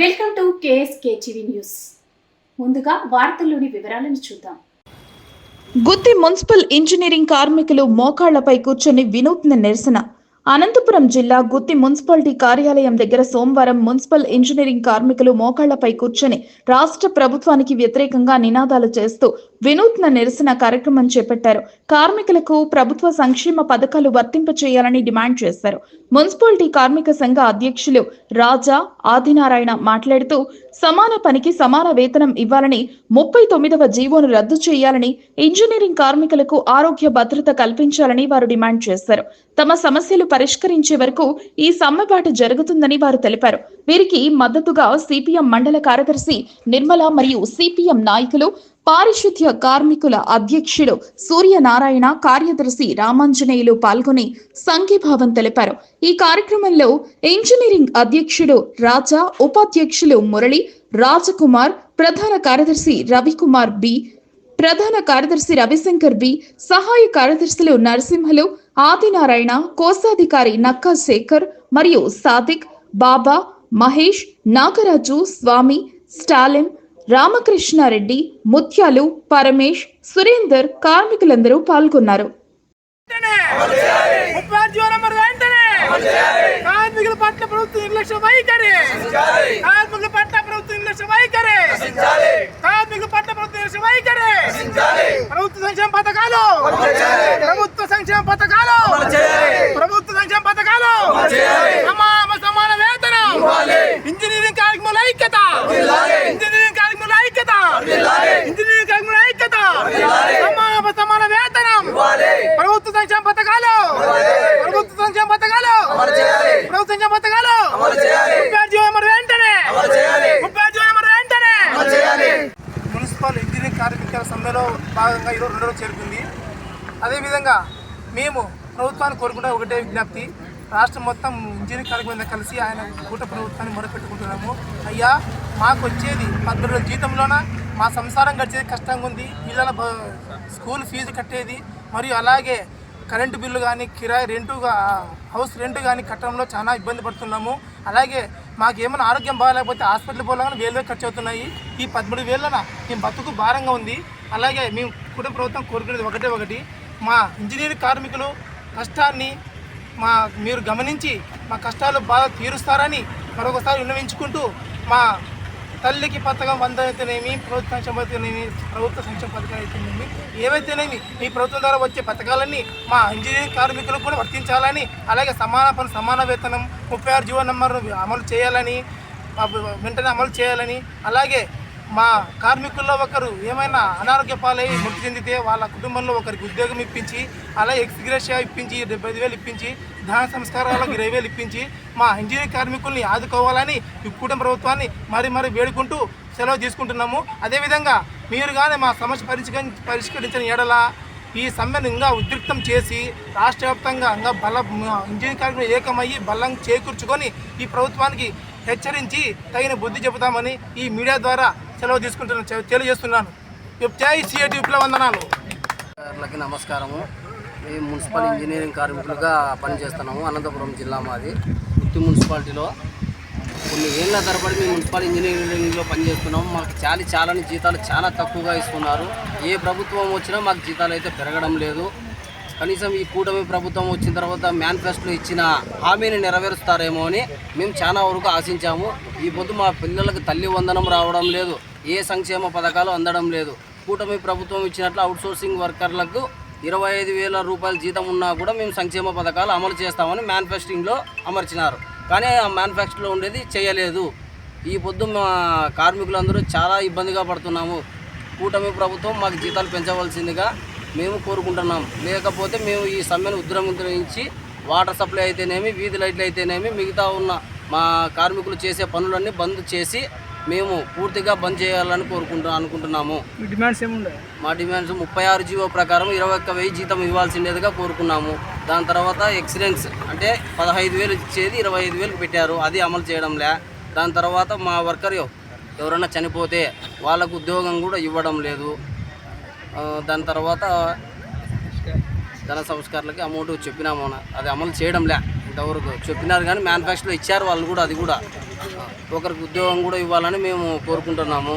Welcome to KSK TV news. ముందుగా వార్తల్లోని వివరాలను చూద్దాం. గుత్తి మున్సిపల్ ఇంజనీరింగ్ కార్మికులు మోకాళ్ళపై కూర్చొని వినూత్న నిరసన. అనంతపురం జిల్లా గుత్తి మున్సిపాలిటీ కార్యాలయం దగ్గర సోమవారం మున్సిపల్ ఇంజనీరింగ్ కార్మికులు మోకాళ్ళపై కూర్చొని రాష్ట్ర ప్రభుత్వానికి వ్యతిరేకంగా నినాదాలు చేస్తూ వినూత్న నిరసన కార్యక్రమం చేపట్టారు. కార్మికులకు ప్రభుత్వ సంక్షేమ పథకాలు వర్తింప చేయాలని డిమాండ్ చేశారు. మున్సిపాలిటీ కార్మిక సంఘ అధ్యక్షులు రాజా ఆదినారాయణ మాట్లాడుతూ సమాన పనికి సమాన వేతనం ఇవ్వాలని ముప్పై తొమ్మిదవ జీవోను రద్దు చేయాలని ఇంజనీరింగ్ కార్మికులకు ఆరోగ్య భద్రత కల్పించాలని వారు డిమాండ్ చేశారు. తమ సమస్యలు పరిష్కరించే వరకు ఈ సమ్మెబాటు జరుగుతుందని వారు తెలిపారు. వీరికి మద్దతుగా సిపిఎం మండల కార్యదర్శి నిర్మల మరియు సిపిఎం నాయకులు పారిశుద్ధ్య కార్మికుల అధ్యక్షుడు సూర్యనారాయణ కార్యదర్శి రామాంజనేయులు పాల్గొని సంఘీభావం తెలిపారు. ఈ కార్యక్రమంలో ఇంజనీరింగ్ అధ్యక్షుడు రాజా ఉపాధ్యక్షులు మురళి రాజకుమార్ ప్రధాన కార్యదర్శి రవికుమార్ బి ప్రధాన కార్యదర్శి రవిశంకర్ బి సహాయ కార్యదర్శులు నరసింహలు ఆదినారాయణ కోశాధికారి నక్కా శేఖర్ మరియు సాదిక్ బాబా మహేష్ నాగరాజు స్వామి స్టాలిన్ రామకృష్ణారెడ్డి ముత్యాలు పరమేష్ సురేందర్ కార్మికులందరూ పాల్గొన్నారు. కార్మికుల పట్ల ప్రభుత్వం నిర్లక్ష్య వైఖరి కార్మికుల పట్ల ప్రభుత్వం నిర్లక్ష్య వైఖరి కార్మికుల పట్ల ప్రభుత్వం నిర్లక్ష్య వైఖరి ప్రభుత్వ సంక్షేమ పథకాలు ప్రభుత్వ సంక్షేమ పథకాలు ప్రభుత్వ సంక్షేమ పథకాలు సమాన సమాన వేతనం ఇంజనీరింగ్ కార్మికుల ఐక్యత ఇంజనీరింగ్ కార్మికుల ఐక్యత ఇంజనీరింగ్ కార్మికుల ఐక్యత సమాన సమాన వేతనం ప్రభుత్వ సంక్షేమ పథకాలు ప్రభుత్వ సంక్షేమ పథకాలు ప్రభుత్వ సంక్షేమ పథకాలు ముప్పై ఆరు జీవో నెంబర్ వెంటనే ముప్పై ఆరు జీవో నెంబర్ వెంటనే మున్సిపల్ ఇంజనీరింగ్ కార్మికుల సమ్మెలో భాగంగా ఈరోజు రెండో చేరుకుంది. అదేవిధంగా మేము ప్రభుత్వాన్ని కోరుకుంటే ఒకటే విజ్ఞప్తి రాష్ట్రం మొత్తం ఇంజనీరింగ్ కార్మికులంతా కలిసి ఆయన కూట ప్రభుత్వాన్ని మొరపెట్టుకుంటున్నాము. అయ్యా మాకు వచ్చేది పద్దెనిమిది జీతంలోన మా సంసారం గడిచేది కష్టంగా ఉంది. పిల్లల స్కూల్ ఫీజు కట్టేది. మరియు అలాగే కరెంటు బిల్లు కానీ కిరాయి రెంటుగా హౌస్ రెంట్ కానీ కట్టడంలో చాలా ఇబ్బంది పడుతున్నాము. అలాగే మాకు ఏమైనా ఆరోగ్యం బాగాలేకపోతే హాస్పిటల్ పోలాగానే వేలు వేలు ఖర్చు అవుతున్నాయి ఈ పదమూడు వేలన మేము బతుకు భారంగా ఉంది. అలాగే మేము కుటుంబ ప్రభుత్వం కోరుకునేది ఒకటే ఒకటి. మా ఇంజనీరింగ్ కార్మికులు కష్టాన్ని మా మీరు గమనించి మా కష్టాలు బాగా తీరుస్తారని మరొకసారి విన్నవించుకుంటూ మా తల్లికి పథకం వంద అయితేనేమి ప్రభుత్వ సంక్షేమ అయితేనేమి ప్రభుత్వ సంక్షేమ పథకం అయితేనేమి ఏవైతేనేమి ఈ ప్రభుత్వం ద్వారా వచ్చే పథకాలన్నీ మా ఇంజనీరింగ్ కార్మికులకు కూడా వర్తించాలని అలాగే సమాన పని సమాన వేతనం ముప్పై ఆరు జీవో నెంబర్ అమలు చేయాలని వెంటనే అమలు చేయాలని అలాగే మా కార్మికుల్లో ఒకరు ఏమైనా అనారోగ్య పాలై మృతి చెందితే వాళ్ళ కుటుంబంలో ఒకరికి ఉద్యోగం ఇప్పించి అలాగే ఎక్స్గ్రేషియా ఇప్పించి డెబ్బై వేలు ఇప్పించి దాన సంస్కారాలకు ఇరవై వేలు ఇప్పించి మా ఇంజనీరింగ్ కార్మికుల్ని ఆదుకోవాలని ఈ కుటుంబ ప్రభుత్వాన్ని మరి మరి వేడుకుంటూ సెలవు తీసుకుంటున్నాము. అదేవిధంగా మీరు కానీ మా సమస్య పరిష్క పరిష్కరించిన ఎడల ఈ సమ్మెను ఇంకా ఉద్రిక్తం చేసి రాష్ట్ర వ్యాప్తంగా ఇంకా బల ఇంజనీరింగ్ కార్మికులు ఏకమయ్యి బలం చేకూర్చుకొని ఈ ప్రభుత్వానికి హెచ్చరించి తగిన బుద్ధి చెబుతామని ఈ మీడియా ద్వారా సెలవు తీసుకుంటున్నాను తెలియజేస్తున్నాను. జై సిఐటి విప్లవందనాలు నమస్కారము. మేము మున్సిపల్ ఇంజనీరింగ్ కార్మికులుగా పనిచేస్తున్నాము అనంతపురం జిల్లా మాది. గుత్తి మున్సిపాలిటీలో కొన్ని ఏళ్ళ తరబడి మేము మున్సిపల్ ఇంజనీరింగ్లో పనిచేస్తున్నాము. మాకు చాలా చాలని జీతాలు చాలా తక్కువగా ఇస్తున్నారు. ఏ ప్రభుత్వం వచ్చినా మాకు జీతాలు అయితే పెరగడం లేదు. కనీసం ఈ కూటమి ప్రభుత్వం వచ్చిన తర్వాత మేనిఫెస్టోలో ఇచ్చిన హామీని నెరవేరుస్తారేమో అని మేము చాలా వరకు ఆశించాము. ఈ పొద్దు మా పిల్లలకు తల్లి వందనం రావడం లేదు. ఏ సంక్షేమ పథకాలు అందడం లేదు. కూటమి ప్రభుత్వం ఇచ్చినట్లు అవుట్సోర్సింగ్ వర్కర్లకు ఇరవై ఐదు వేల రూపాయల జీతం ఉన్నా కూడా మేము సంక్షేమ పథకాలు అమలు చేస్తామని మేనిఫెస్టింగ్లో అమర్చినారు. కానీ ఆ మేనిఫెస్టోలో ఉండేది చేయలేదు. ఈ పొద్దు మా కార్మికులందరూ చాలా ఇబ్బందిగా పడుతున్నాము. కూటమి ప్రభుత్వం మాకు జీతాలు పెంచవలసిందిగా మేము కోరుకుంటున్నాం. లేకపోతే మేము ఈ సమ్మెను ఉద్రమించి వాటర్ సప్లై అయితేనేమి వీధి లైట్లు అయితేనేమి మిగతా ఉన్న మా కార్మికులు చేసే పనులన్నీ బంద్ చేసి మేము పూర్తిగా బంద్ చేయాలని కోరుకుంటూ అనుకుంటున్నాము. డిమాండ్స్ ఏముండే మా డిమాండ్స్ ముప్పై ఆరు జీవో ప్రకారం ఇరవై ఒక్క వెయ్యి జీతం ఇవ్వాల్సిందేదిగా కోరుకున్నాము. దాని తర్వాత ఎక్సిడెంట్స్ అంటే పదహైదు వేలు ఇచ్చేది ఇరవై ఐదు వేలకు పెట్టారు. అది అమలు చేయడంలే. దాని తర్వాత మా వర్కర్ ఎవరైనా చనిపోతే వాళ్ళకు ఉద్యోగం కూడా ఇవ్వడం లేదు. దాని తర్వాత ధన సంస్కారాలకి అమౌంట్ చెప్పినాము. అది అమలు చేయడంలే ఇంతవరకు. చెప్పినారు కానీ మేనిఫెస్టోలో ఇచ్చారు. వాళ్ళు కూడా అది కూడా ఒకరికి ఉద్యోగం కూడా ఇవ్వాలని మేము కోరుకుంటున్నాము.